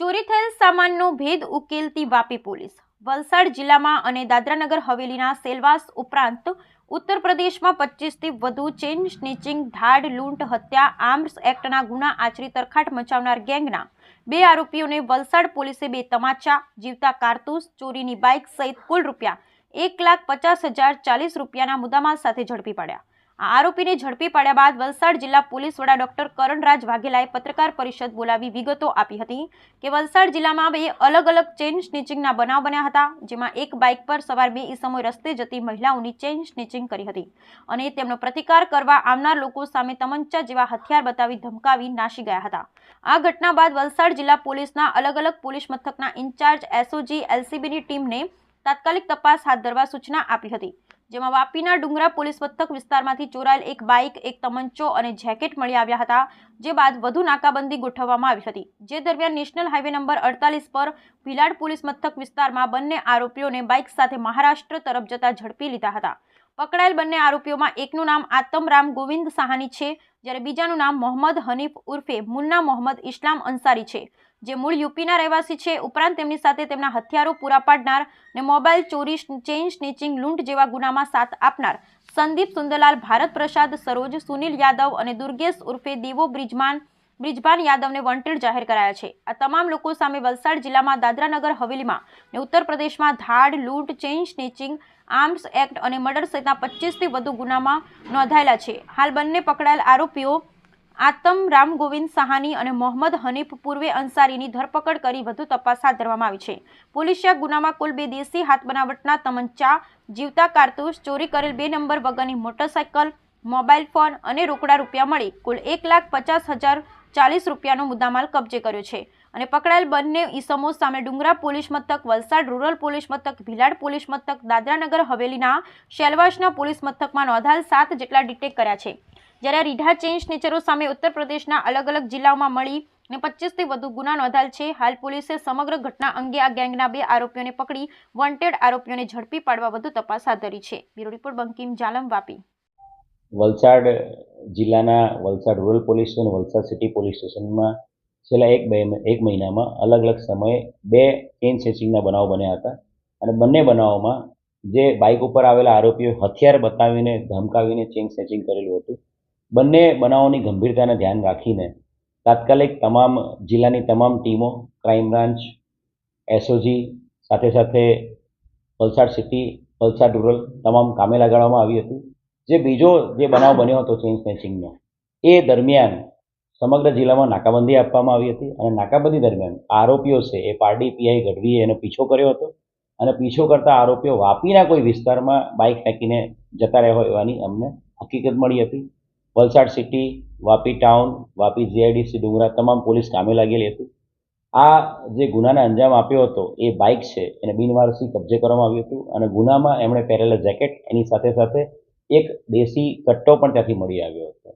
ચોરી થયેલ સામાનનો ભેદ ઉકેલતી વાપી પોલીસ. વલસાડ જિલ્લામાં અને દાદરાનગર હવેલીના સેલવાસ ઉપરાંત ઉત્તર પ્રદેશમાં પચીસથી વધુ ચેઇન સ્નીચિંગ, ધાડ, લૂંટ, હત્યા, આર્મ્સ એક્ટના ગુના, આચરી તરખાટ મચાવનાર ગેંગના બે આરોપીઓને વલસાડ પોલીસે બે તમાચા, જીવતા કારતૂસ, ચોરીની બાઇક સહિત કુલ રૂપિયા એક લાખ પચાસ હજાર ચાલીસ રૂપિયાના મુદ્દામાલ સાથે ઝડપી પાડ્યા. આ આરોપીને ઝડપી પાડ્યા બાદ વલસાડ જિલ્લા પોલીસ વડા ડોક્ટર કરણરાજ વાઘેલાએ પત્રકાર પરિષદ બોલાવી વિગતો આપી હતી કે વલસાડ જિલ્લામાં બે અલગ અલગ ચેઇન સ્નીચિંગના બનાવ બન્યા હતા, જેમાં એક બાઇક પર સવાર બે ઈસમોએ રસ્તે જતી મહિલાઓની ચેઇન સ્નીચિંગ કરી હતી અને તેમનો પ્રતિકાર કરવા આવનાર લોકો સામે તમંચા જેવા હથિયાર બતાવી ધમકાવી નાસી ગયા હતા. આ ઘટના બાદ વલસાડ જિલ્લા પોલીસના અલગ અલગ પોલીસ મથકના ઇન્ચાર્જ એસઓજી એલસીબીની ટીમને તાત્કાલિક તપાસ હાથ ધરવા સૂચના આપી હતી. જેમાં વાપીના ડુંગરા પોલીસ મથક વિસ્તારમાંથી ચોરાયેલ એક બાઇક, એક તમંચો અને જેકેટ મળી આવ્યા હતા, જે બાદ વધુ નાકાબંધી ગોઠવવામાં આવી હતી. જે દરમિયાન નેશનલ હાઈવે નંબર અડતાલીસ પર ભીલાડ પોલીસ મથક વિસ્તારમાં બંને આરોપીઓને બાઇક સાથે મહારાષ્ટ્ર તરફ જતા ઝડપી લીધા હતા. પકડાયેલ બંને આરોપીઓમાં એકનું નામ આતમરામ ગોવિંદ સાહાની છે, જ્યારે બીજાનું નામ મોહમ્મદ હનીફ ઉર્ફે મુન્ના મોહમ્મદ ઇસ્લામ અંસારી છે. જે મૂળ યુપીના રહેવાસી છે, ઉપરાંત તેમની સાથે તેમના હથિયારો પૂરા પાડનાર ને મોબાઈલ ચોરી, ચેઇન સ્નેચિંગ લૂંટ જેવા ગુનામાં સાથ આપનાર સંદીપ સુંદરલાલ, ભારત પ્રસાદ સરોજ, સુનિલ યાદવ અને દુર્ગેશ ઉર્ફે દેવો બ્રિજમાન બ્રિજબાન યાદવને વોન્ટેડ જાહેર કરાયા છે. આ તમામ લોકો સામે વલસાડ જિલ્લામાં દાદરાનગર હવેલીમાં ને ઉત્તર પ્રદેશમાં ધાડ, લૂંટ, ચેઇન સ્નેચિંગ, આર્મ્સ એક્ટ અને મર્ડર સહિતના પચીસથી વધુ ગુનામાં નોંધાયેલા છે. હાલ બંને પકડાયેલ આરોપીઓ આતમ રામ ગોવિંદ સાહાની અને મોહમ્મદ હનીફ પૂર્વે અંસારીની ધરપકડ કરી વધુ તપાસ હાથ ધરવામાં આવી છે. પોલીસે ગુનામાં કુલ બે દેશી હાથ બનાવટના તમંચા, જીવતા કારતૂસ, ચોરી કરેલ બે નંબર વગરની મોટરસાયકલ, મોબાઈલ ફોન અને રોકડા રૂપિયા મળી કુલ એક લાખ પચાસ હજાર ચાલીસ રૂપિયાનો મુદ્દામાલ કબજે કર્યો છે. અને પકડાયેલ બંને ઈસમો સામે ડુંગરા પોલીસ મથક, વલસાડ રૂરલ પોલીસ મથક, ભીલાડ પોલીસ મથક, દાદરાનગર હવેલીના શેલવાસના પોલીસ મથકમાં નોંધાયેલ સાત જેટલા ડિટેક કર્યા છે. જ્યારે રીઢા ચેઇન સ્નેચરો સામે ઉત્તર પ્રદેશના અલગ અલગ જિલ્લાઓમાં મળી ને પચીસથી વધુ ગુના નોંધાયેલ છે, હાલ પોલીસે સમગ્ર ઘટના અંગે આ ગેંગના બે આરોપીઓને પકડી વોન્ટેડ આરોપીઓને ઝડપી પાડવા વધુ તપાસ હાથ ધરી છે. Bureau report, Bankim Jalam, Vapi. Valsad જિલ્લાના વલસાડ રૂરલ પોલીસ અને વલસાડ સિટી પોલીસ સ્ટેશનમાં છેલ્લા એક બે એક મહિનામાં અલગ અલગ સમયે બે ચેઇન સ્નેચિંગના બનાવ બન્યા હતા અને બંને બનાવોમાં જે બાઇક ઉપર આવેલા આરોપીઓ હથિયાર બતાવીને, ધમકાવીને ચેઇન સ્નેચિંગ કરેલું હતું. બંને બનાવોની ગંભીરતાને ધ્યાન રાખીને તાત્કાલિક તમામ જિલ્લાની તમામ ટીમો, ક્રાઇમ બ્રાન્ચ એસઓજી સાથે સાથે વલસાડ સિટી વલસાડ રૂરલ તમામ કામે લગાડવામાં આવી હતી. જે બીજો જે બનાવ બન્યો હતો ચેઇન સ્નેચિંગનો, એ દરમિયાન સમગ્ર જિલ્લામાં નાકાબંધી આપવામાં આવી હતી અને નાકાબંધી દરમિયાન આરોપીઓ છે એ પારડી પીઆઈ ગઢવીએ એનો પીછો કર્યો હતો અને પીછો કરતા આરોપીઓ વાપીના કોઈ વિસ્તારમાં બાઇક ફેંકીને જતા રહ્યા હોય એવાની અમને હકીકત મળી હતી. Valsad city, Vapi town, Vapi GIDC Dungra તમામ પોલીસ કામે લાગેલી હતી. આ જે ગુનાને અંજામ આપ્યો હતો, એ બાઇક છે, એને બિનવારસી કબજે કરવામાં આવ્યું હતું અને ગુનામાં એમણે પહેરેલા જેકેટ એની સાથે સાથે એક દેશી કટ્ટો પણ ત્યાંથી મળી આવ્યો હતો.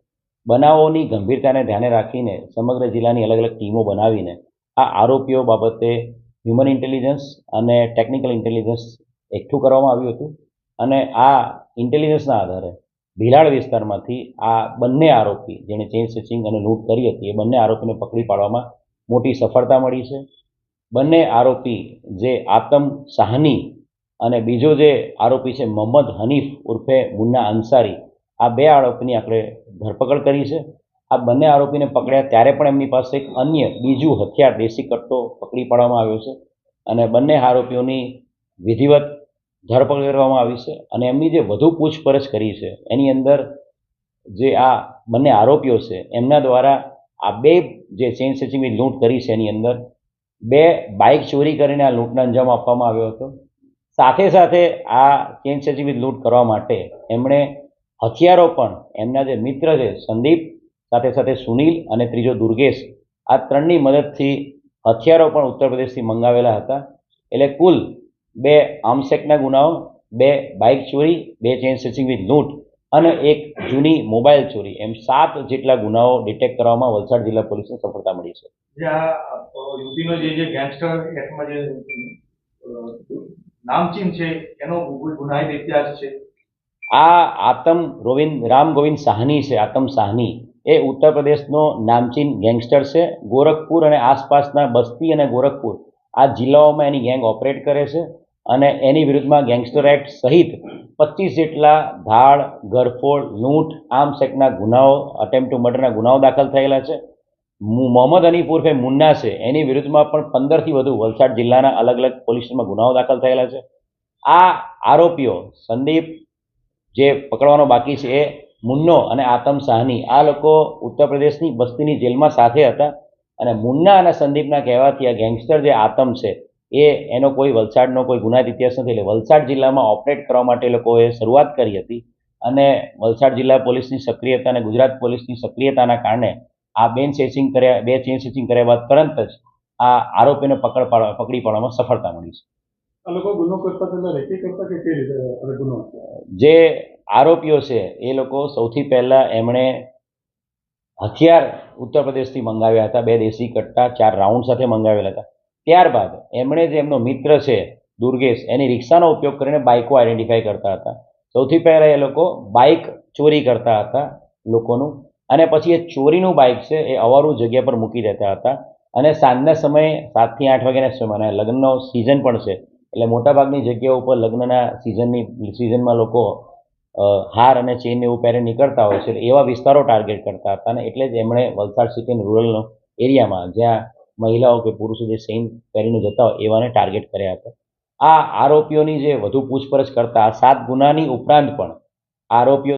બનાવોની ગંભીરતાને ધ્યાને રાખીને સમગ્ર જિલ્લાની અલગ અલગ ટીમો બનાવીને આ આરોપીઓ બાબતે હ્યુમન ઇન્ટેલિજન્સ અને ટેકનિકલ ઇન્ટેલિજન્સ એકઠું કરવામાં આવ્યું હતું અને આ ઇન્ટેલિજન્સના આધારે ભીલાડ વિસ્તારમાંથી આ બંને આરોપી જેણે ચેઇન સ્ટિચિંગ અને લૂંટ કરી હતી, એ બંને આરોપીને પકડી પાડવામાં મોટી સફળતા મળી છે. બંને આરોપી જે આતમ સાહની અને બીજો જે આરોપી છે મોહમ્મદ હનીફ ઉર્ફે મુન્ના અંસારી, આ બે આરોપીની આપણે ધરપકડ કરી છે. આ બંને આરોપીને પકડ્યા ત્યારે પણ એમની પાસે એક અન્ય બીજું હથિયાર, દેશી કટ્ટો પકડી પાડવામાં આવ્યો છે અને બંને આરોપીઓની વિધિવત ધરપકડ કરવામાં આવી છે અને એમની જે વધુ પૂછપરછ કરી છે, એની અંદર જે આ બંને આરોપીઓ છે, એમના દ્વારા આ બે જે ચેઇન સ્ટિચિંગની લૂંટ કરી છે એની અંદર, બે બાઇક ચોરી કરીને આ લૂંટને અંજામ આપવામાં આવ્યો હતો. સાથે સાથે આ ચેઇન સ્ટિચિંગની લૂંટ કરવા માટે એમણે હથિયારો પણ એમના જે મિત્ર છે, સંદીપ, સાથે સાથે સુનિલ અને ત્રીજો દુર્ગેશ, આ ત્રણની મદદથી હથિયારો પણ ઉત્તર પ્રદેશથી મંગાવેલા હતા. એટલે કુલ બે આર્મસેકના ગુનાઓ બે બાઇક ચોરી બે ચેઇન સ્ટિચિંગ વિથ લૂંટ અને એક જૂની મોબાઈલ ચોરી. એમ સાત જેટલા ગુનાઓ ડિટેક્ટ કરવામાં વલસાડ જિલ્લા પોલીસને સફળતા મળી છે. આ યુપીનો જે જે ગેંગસ્ટર એક્ટમાં જે નામચીન છે એનો ગુનાહિત ઇતિહાસ છે? આ આતમ રોવિંદ રામ ગોવિંદ સાહની છે આતમ સાહની. એ ઉત્તર પ્રદેશનો નામચીન ગેંગસ્ટર છે. ગોરખપુર અને આસપાસના બસ્તી અને ગોરખપુર આ જિલ્લાઓમાં એની ગેંગ ઓપરેટ કરે છે. અને એની વિરુદ્ધમાં ગેંગસ્ટર એક્ટ સહિત પચીસ જેટલા ધાડ ગરફોડ લૂંટ આર્મ્સ એક્ટના ગુનાઓ અટેમ્પ ટુ મર્ડરના ગુનાઓ દાખલ થયેલા છે. મોહમ્મદ હનીફ ઉર્ફે મુન્ના છે. એની વિરુદ્ધમાં પણ પંદરથી વધુ વલસાડ જિલ્લાના અલગ અલગ પોલીસમાં ગુનાઓ દાખલ થયેલા છે. આ આરોપીઓ સંદીપ જે પકડવાનો બાકી છે એ મુન્નો અને આતમ સાહની આ લોકો ઉત્તર પ્રદેશની બસ્તીની જેલમાં સાથે હતા અને મુન્ના અને સંદીપના કહેવાથી આ ગેંગસ્ટર જે આતમ છે એ એનો કોઈ વલસાડનો કોઈ ગુનાહિત ઇતિહાસ નથી. એટલે વલસાડ જિલ્લામાં ઓપરેટ કરવા માટે લોકોએ શરૂઆત કરી હતી અને વલસાડ જિલ્લા પોલીસની સક્રિયતા અને ગુજરાત પોલીસની સક્રિયતાના કારણે આ બેન ચેસિંગ કર્યા બે ચેન ચેસિંગ કર્યા બાદ તરત જ આ આરોપીને પકડ પાડવા પકડી પાડવામાં સફળતા મળી છે? જે આરોપીઓ છે એ લોકો સૌથી પહેલાં એમણે હથિયાર ઉત્તર પ્રદેશથી મંગાવ્યા હતા. બે દેશી કટ્ટા ચાર રાઉન્ડ સાથે મંગાવેલા હતા. ત્યારબાદ એમણે જે એમનો મિત્ર છે, દુર્ગેશ, એની રિક્ષાનો ઉપયોગ કરીને બાઇકો આઈડેન્ટિફાઈ કરતા હતા. સૌથી પહેલાં એ લોકો બાઇક ચોરી કરતા હતા લોકોનું અને પછી એ ચોરીનું બાઇક છે એ અવારું જગ્યા પર મૂકી દેતા હતા. અને સાંજના સમયે સાતથી આઠ વાગ્યાના સમય લગ્નનો સિઝન પણ છે, એટલે મોટાભાગની જગ્યાઓ ઉપર લગ્નના સિઝનની સિઝનમાં લોકો હાર અને ચેન એવું પહેરે નીકળતા હોય છે એવા વિસ્તારો ટાર્ગેટ કરતા હતા. અને એટલે જ એમણે વલસાડ સિટી રૂરલનો એરિયામાં જ્યાં મહિલાઓ કે પુરુષો જે સેમ પહેરીને જતા હોય, એવાને ટાર્ગેટ કર્યા હતા. આ આરોપીઓની જે વધુ પૂછપરછ કરતા સાત ગુનાની ઉપરાંત પણ આરોપીઓ